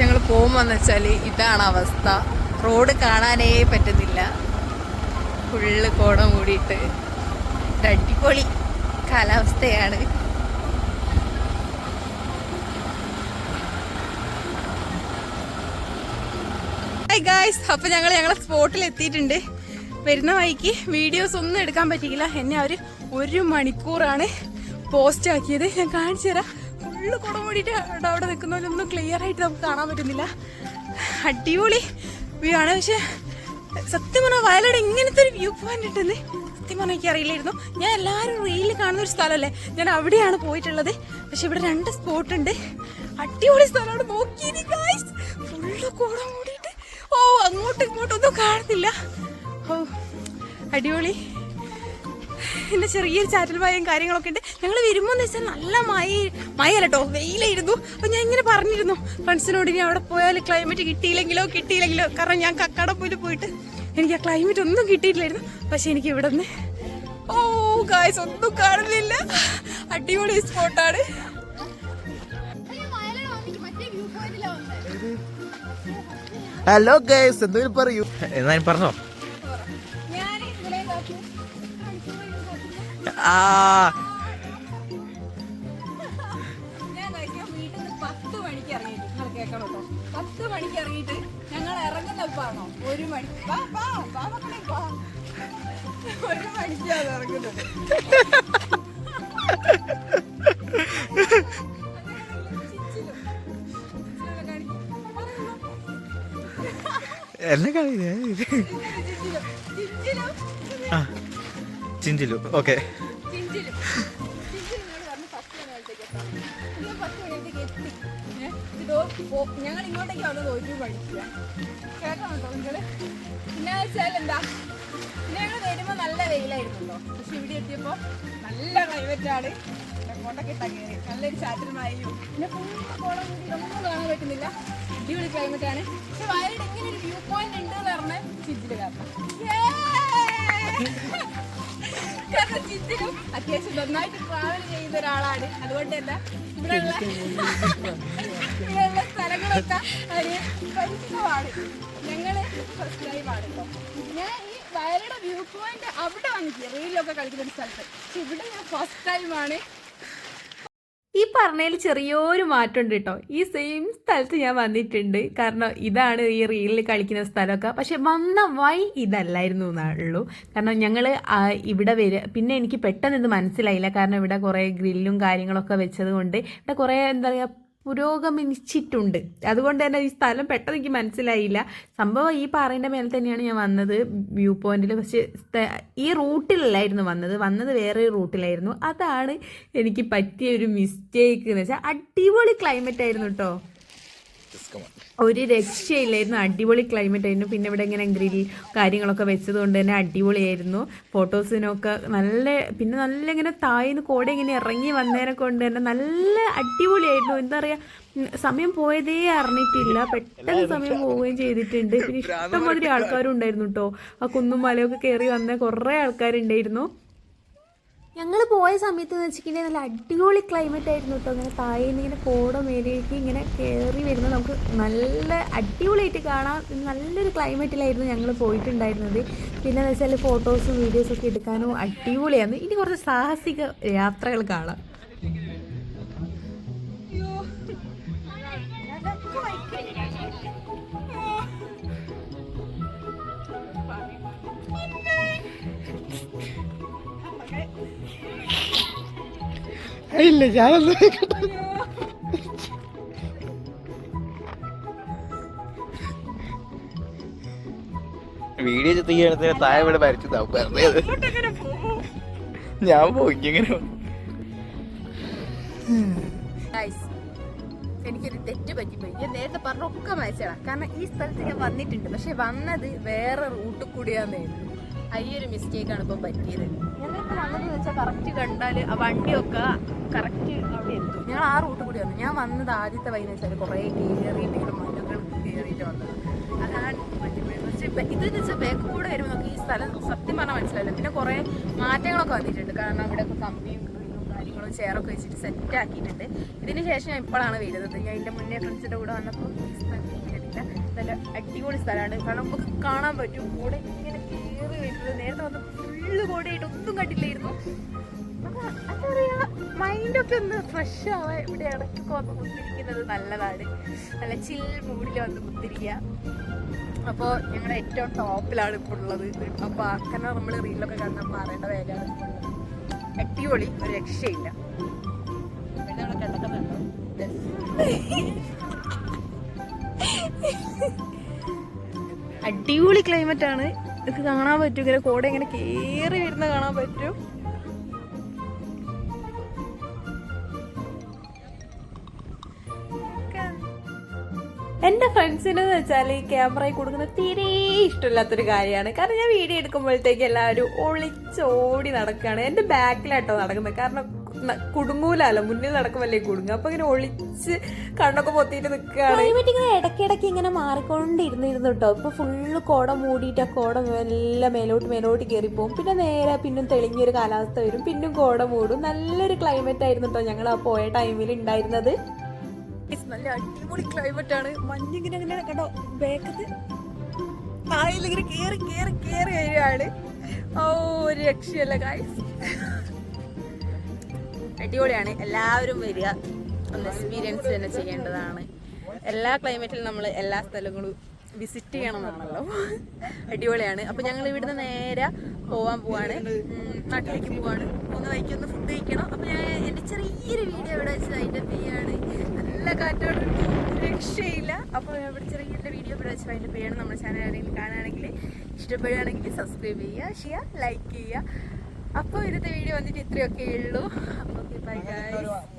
ഞങ്ങൾ പോകുമ്പോന്ന് വെച്ചാൽ ഇതാണ് അവസ്ഥ. റോഡ് കാണാനേ പറ്റുന്നില്ല. ഫുള്ള് കോട മൂടിയിട്ട്. അടിപൊളി കാലാവസ്ഥയാണ്. ഹായ് ഗായ്സ് അപ്പൊ ഞങ്ങൾ ഞങ്ങളെ സ്പോട്ടിൽ എത്തിയിട്ടുണ്ട്. വരുന്ന വഴിക്ക് വീഡിയോസ് ഒന്നും എടുക്കാൻ പറ്റിയില്ല. എന്നെ അവർ ഒരു മണിക്കൂറാണ് പോസ്റ്റ് ആക്കിയത്. ഞാൻ കാണിച്ചു തരാം. ഫുള്ള് കുടം മൂടിയിട്ട് അവിടെ നിൽക്കുന്നവരൊന്നും ക്ലിയർ ആയിട്ട് നമുക്ക് കാണാൻ പറ്റുന്നില്ല. അടിപൊളി വ്യൂ ആണ്. പക്ഷെ സത്യം പറഞ്ഞാൽ വയനാട് ഇങ്ങനത്തെ ഒരു വ്യൂ പോയിന്റ് ഉണ്ടെന്ന് സത്യം പറഞ്ഞാൽ എനിക്ക് അറിയില്ലായിരുന്നു. ഞാൻ എല്ലാവരും റീലിൽ കാണുന്ന ഒരു സ്ഥലമല്ലേ? ഞാൻ അവിടെയാണ് പോയിട്ടുള്ളത്. പക്ഷെ ഇവിടെ രണ്ട് സ്പോട്ട് ഉണ്ട്. അടിപൊളി സ്ഥലമാണ് ഫുള്ള് കൂടെ മൂടിയിട്ട്. ഓ അങ്ങോട്ടും ഇങ്ങോട്ടും ഒന്നും കാണുന്നില്ല. ഓ അടിപൊളി. പിന്നെ ചെറിയൊരു ചാറ്റൽ മഴയും കാര്യങ്ങളൊക്കെ ഉണ്ട്. ഞങ്ങൾ വരുമ്പോൾ വെച്ചാൽ നല്ല മഴ മഴയല്ല കേട്ടോ വെയിലായിരുന്നു. അപ്പൊ ഞാൻ ഇങ്ങനെ പറഞ്ഞിരുന്നു. ഫ്രണ്ട്സിനോട് ഇനി അവിടെ പോയാൽ ക്ലൈമറ്റ് കിട്ടിയില്ലെങ്കിലോ കിട്ടിയില്ലെങ്കിലോ. കാരണം ഞാൻ കക്കാടപ്പൂര് പോയിട്ട് എനിക്ക് ആ ക്ലൈമറ്റ് ഒന്നും കിട്ടിയിട്ടില്ലായിരുന്നു. പക്ഷെ എനിക്ക് ഇവിടെ നിന്ന് ഓ ഗായ്സ് ഒന്നും കാണുന്നില്ല. അടിപൊളി സ്പോട്ടാണ് ഹലോ ഗൈസ് എന്തെങ്കിലും പറയൂ? എന്നാലും പറഞ്ഞോ? ആ. ഞാൻ കഴിക്കാൻ വീട്ടിൽ നിന്ന് പത്ത് മണിക്ക് ഇറങ്ങിയിട്ട് നിങ്ങൾ കേൾക്കണം കേട്ടോ. പത്ത് മണിക്ക് ഇറങ്ങിയിട്ട് ഞങ്ങൾ ഒരു മണി വാ, വാ, വാ മക്കളെ, വാ. ഒരു മണിക്കാണ് ഇറങ്ങുന്നത്. എന്നെ ആ ചിഞ്ചിലു. ഓക്കെ. നിങ്ങൾ ഞങ്ങൾ ഇങ്ങോട്ടേക്ക് വന്നത് ഒരു പഠിക്കുക കേട്ടോ നിങ്ങൾ പിന്നെ വെച്ചാൽ എന്താ ഞങ്ങൾ വരുമ്പോൾ നല്ല വെയിലായിരുന്നല്ലോ പക്ഷെ ഇവിടെ എത്തിയപ്പോൾ നല്ല ക്ലൈമറ്റ് ആണ് അങ്ങോട്ടൊക്കെ ഇട്ടാ കയറി നല്ലൊരു ചാറ്റൽ മഴയും പിന്നെ ഫുള്ള് കോളം കൂടി ഒന്നും കാണാൻ പറ്റുന്നില്ല അടിപൊളി ക്ലൈമറ്റാണ് പക്ഷെ വയനാട് ഇങ്ങനെ ഒരു വ്യൂ പോയിന്റ് ഉണ്ട് എന്ന് പറഞ്ഞ ചിഞ്ചിൽ കാരണം കാരണം അത്യാവശ്യം നന്നായിട്ട് ട്രാവൽ ചെയ്യുന്ന ഒരാളാണ്. അതുകൊണ്ട് തന്നെ ഇവിടെയുള്ള ഇവിടെയുള്ള സ്ഥലങ്ങളൊക്കെ ഒരു പരിചിതമാണ്. ഞങ്ങൾ ഫസ്റ്റ് ടൈം ആണ് കേട്ടോ ഞാൻ ഈ വയലയുടെ വ്യൂ പോയിന്റ് അവിടെ വന്നിട്ടില്ല. റീലൊക്കെ കളിക്കുന്ന ഒരു സ്ഥലത്ത്. പക്ഷെ ഇവിടെ ഞാൻ ഫസ്റ്റ് ടൈമാണ് ഈ പറഞ്ഞതിൽ ചെറിയൊരു മാറ്റമുണ്ട് കേട്ടോ ഈ സെയിം സ്ഥലത്ത് ഞാൻ വന്നിട്ടുണ്ട്. കാരണം ഇതാണ് ഈ റീലിൽ കളിക്കുന്ന സ്ഥലമൊക്കെ. പക്ഷെ വന്ന വൈ ഇതല്ലായിരുന്നു എന്നുള്ളൂ കാരണം ഞങ്ങൾ ഇവിടെ വരിക പിന്നെ എനിക്ക് പെട്ടെന്ന് ഇത് മനസ്സിലായില്ല. കാരണം ഇവിടെ കുറേ ഗ്രില്ലും കാര്യങ്ങളൊക്കെ വെച്ചത് കൊണ്ട് ഇവിടെ കുറേ എന്താ പറയുക പുരോഗമിച്ചിട്ടുണ്ട്. അതുകൊണ്ട് തന്നെ ഈ സ്ഥലം പെട്ടെന്ന് എനിക്ക് മനസ്സിലായില്ല. സംഭവം ഈ പാറേന്റെ മേലെ തന്നെയാണ് ഞാൻ വന്നത് വ്യൂ പോയിന്റിൽ. പക്ഷേ ഈ റൂട്ടിലല്ലായിരുന്നു വന്നത്. വന്നത് വേറെ റൂട്ടിലായിരുന്നു. അതാണ് എനിക്ക് പറ്റിയ ഒരു മിസ്റ്റേക്ക് എന്ന് വെച്ചാൽ അടിപൊളി ക്ലൈമറ്റ് ആയിരുന്നു കേട്ടോ ഒരു രക്ഷയില്ലായിരുന്നു. അടിപൊളി ക്ലൈമറ്റ് ആയിരുന്നു. പിന്നെ ഇവിടെ ഇങ്ങനെ ഗ്രിൽ കാര്യങ്ങളൊക്കെ വെച്ചത് കൊണ്ട് തന്നെ അടിപൊളിയായിരുന്നു. ഫോട്ടോസിനൊക്കെ നല്ല പിന്നെ നല്ല ഇങ്ങനെ തായിന്ന് കോട ഇങ്ങനെ ഇറങ്ങി വന്നതിനെ കൊണ്ട് തന്നെ നല്ല അടിപൊളിയായിരുന്നു. എന്താ പറയുക സമയം പോയതേ അറിഞ്ഞിട്ടില്ല. പെട്ടെന്ന് സമയം പോവുകയും ചെയ്തിട്ടുണ്ട്. പിന്നെ ഇഷ്ടംമാതിരി ആൾക്കാരും ഉണ്ടായിരുന്നു കേട്ടോ ആ കുന്നും മലയൊക്കെ കയറി വന്ന കുറേ ആൾക്കാരുണ്ടായിരുന്നു. ഞങ്ങൾ പോയ സമയത്ത് എന്ന് വെച്ചിട്ടുണ്ടെങ്കിൽ നല്ല അടിപൊളി ക്ലൈമറ്റ് ആയിരുന്നു കേട്ടോ ഇങ്ങനെ താഴെ നിന്ന് ഇങ്ങനെ കോട മേലേക്ക് ഇങ്ങനെ കയറി വരുന്നത് നമുക്ക് നല്ല അടിപൊളിയായിട്ട് കാണാം. നല്ലൊരു ക്ലൈമറ്റിലായിരുന്നു ഞങ്ങൾ പോയിട്ടുണ്ടായിരുന്നത്. പിന്നെ എന്ന് വെച്ചാൽ ഫോട്ടോസും വീഡിയോസും ഒക്കെ എടുക്കാനും അടിപൊളിയാണ് ഇനി കുറച്ച് സാഹസിക യാത്രകൾ കാണാം. ഇല്ല ഞാനൊന്നും വീഡിയോ ചിത്രീകരണത്തിന് താഴെ ഇവിടെ വരച്ചതാവും വെറുതെ ഞാൻ പോയി എങ്ങനെ എനിക്കൊരു തെറ്റ് പറ്റിപ്പോയി. ഞാൻ നേരത്തെ പറഞ്ഞൊക്കെ മനസ്സിലാ കാരണം ഈ സ്ഥലത്ത് ഞാൻ വന്നിട്ടുണ്ട്. പക്ഷെ വന്നത് വേറെ റൂട്ടിൽ കൂടിയാന്നായിരുന്നു ഒരു മിസ്റ്റേക്കാണ് ഇപ്പം പറ്റിയത്. ഞങ്ങളിപ്പോൾ വന്നതെന്ന് വെച്ചാൽ കറക്റ്റ് കണ്ടാൽ ആ വണ്ടിയൊക്കെ കറക്റ്റ് അവിടെ എത്തും. ഞങ്ങൾ ആ റൂട്ട് കൂടി വന്നു. ഞാൻ വന്നത് ആദ്യത്തെ വൈകുന്നേരം വെച്ചാൽ കുറേ കയറിയിട്ട് മഞ്ഞുകൾ കയറിയിട്ട് വന്നത്. അതാണ് ഇതെന്ന് വെച്ചാൽ ബാക്ക് കൂടെ വരുമ്പോൾ നമുക്ക് ഈ സ്ഥലം സത്യം പറഞ്ഞാൽ മനസ്സിലായില്ല. പിന്നെ കുറേ മാറ്റങ്ങളൊക്കെ വന്നിട്ടുണ്ട്. കാരണം ഇവിടെ ഒക്കെ കമ്പിയും കാര്യങ്ങളും ചെയറൊക്കെ വെച്ചിട്ട് സെറ്റ് ആക്കിയിട്ടുണ്ട്. ഇതിന് ശേഷം ഞാൻ ഇപ്പോഴാണ് വരുന്നത്. ഞാൻ എന്റെ മുന്നേ ഫ്രണ്ട്സിന്റെ കൂടെ വന്നപ്പോൾ നല്ല അടിപൊളി സ്ഥലമാണ്. കാരണം നമുക്ക് കാണാൻ പറ്റും. കൂടെ കയറി വരുന്നത് നേരത്തെ വന്ന് ഫുള്ള് കൂടെയായിട്ട് ഒന്നും കണ്ടില്ലായിരുന്നു. എന്താ പറയാ മൈൻഡൊക്കെ ഒന്ന് ഫ്രഷ് ആവാൻ ഇവിടെ ഇടയ്ക്കൊക്കെ വന്ന് കുത്തിരിക്കുന്നത് നല്ലതാണ്. നല്ല ചിൽ മൂഡിൽ വന്ന് കുത്തിരിക്കുക അപ്പോൾ ഞങ്ങളുടെ ഏറ്റവും ടോപ്പിലാണ് ഇപ്പോൾ ഉള്ളത്. അപ്പോൾ അങ്ങനെ നമ്മൾ റീലൊക്കെ കണ്ടാൽ മാറേണ്ട വേലയാണ് അടിപൊളി ഒരു രക്ഷയില്ല. അവിടെ കിടക്കുന്നുണ്ടോ അടിപൊളി ക്ലൈമറ്റ് ആണ്. ഇതൊക്കെ കാണാൻ പറ്റും. ഇങ്ങനെ കോട ഇങ്ങനെ കയറി വരുന്ന കാണാൻ പറ്റും. എന്റെ ഫ്രണ്ട്സിന് എന്ന് വെച്ചാൽ ഈ ക്യാമറയിൽ കൊടുക്കുന്നത് തീരെ ഇഷ്ടമില്ലാത്തൊരു കാര്യമാണ്. കാരണം ഞാൻ വീഡിയോ എടുക്കുമ്പോഴത്തേക്ക് എല്ലാവരും ഒളിച്ചോടി നടക്കുകയാണ്. എന്റെ ബാക്കിലാട്ടോ നടക്കുന്നത്. കാരണം കുടുങ്ങൂലല്ലോ. മുന്നിൽ നടക്കുമല്ലേ കുടുങ്ങുക. അപ്പൊ ഇങ്ങനെ ഒളിച്ച് കണ്ണൊക്കെ പൊത്തിയിട്ട് നിൽക്കുകയാണ്. ക്ലൈമറ്റ് ഇങ്ങനെ ഇടയ്ക്കിടയ്ക്ക് ഇങ്ങനെ മാറിക്കൊണ്ടിരുന്നിരുന്നു കേട്ടോ. ഇപ്പൊ ഫുള്ള് കോട മൂടിയിട്ട് ആ കോട എല്ലാം മേലോട്ട് മേലോട്ട് കയറിപ്പോവും പിന്നെ നേരെ പിന്നും തെളിഞ്ഞൊരു കാലാവസ്ഥ വരും. പിന്നും കോട മൂടും. നല്ലൊരു ക്ലൈമറ്റ് ആയിരുന്നു കേട്ടോ ഞങ്ങൾ ആ പോയ ടൈമിൽ ഉണ്ടായിരുന്നത് നല്ല അടിപൊളി ക്ലൈമറ്റ് ആണ്. മഞ്ഞിങ്ങനെ ഇങ്ങനെ കേട്ടോ ബേക്കത്ത് കായലിങ്ങനെ കേറി കേറി കേറി വരികയാണ്. ഓ ഒരു രക്ഷയല്ല ഗായ്സ് അടിപൊളിയാണ്. എല്ലാവരും വരിക. ഒന്ന് എക്സ്പീരിയൻസ് തന്നെ ചെയ്യേണ്ടതാണ്. എല്ലാ ക്ലൈമറ്റിലും നമ്മൾ എല്ലാ സ്ഥലങ്ങളും വിസിറ്റ് ചെയ്യണമെന്നാണല്ലോ. അടിപൊളിയാണ്. അപ്പൊ ഞങ്ങൾ ഇവിടുന്ന് നേരെ പോവാൻ പോവാണ്. നാട്ടിലേക്ക് പോവാണ്. ഒന്ന് വഴിക്ക് ഒന്ന് ഫുഡ് കഴിക്കണം. അപ്പൊ ഞാൻ എന്റെ ചെറിയൊരു വീഡിയോ ഇവിടെ വെച്ച് അതിന്റെ ചെയ്യാണ് നല്ല കാറ്റോട് രക്ഷയില്ല. അപ്പൊ ഇവിടെ ചെറിയൊരു വീഡിയോ ഇവിടെ വെച്ച് അതിന്റെ പേയാണ് നമ്മുടെ ചാനൽ ആരെങ്കിലും കാണുകയാണെങ്കിൽ ഇഷ്ടപ്പെടുകയാണെങ്കിൽ സബ്സ്ക്രൈബ് ചെയ്യുക ഷെയർ ലൈക്ക് ചെയ്യുക. അപ്പോൾ ഇന്നത്തെ വീഡിയോ വന്നിട്ട് ഇത്രയൊക്കെ ഉള്ളൂ. അപ്പോൾ ബൈ ഗൈസ്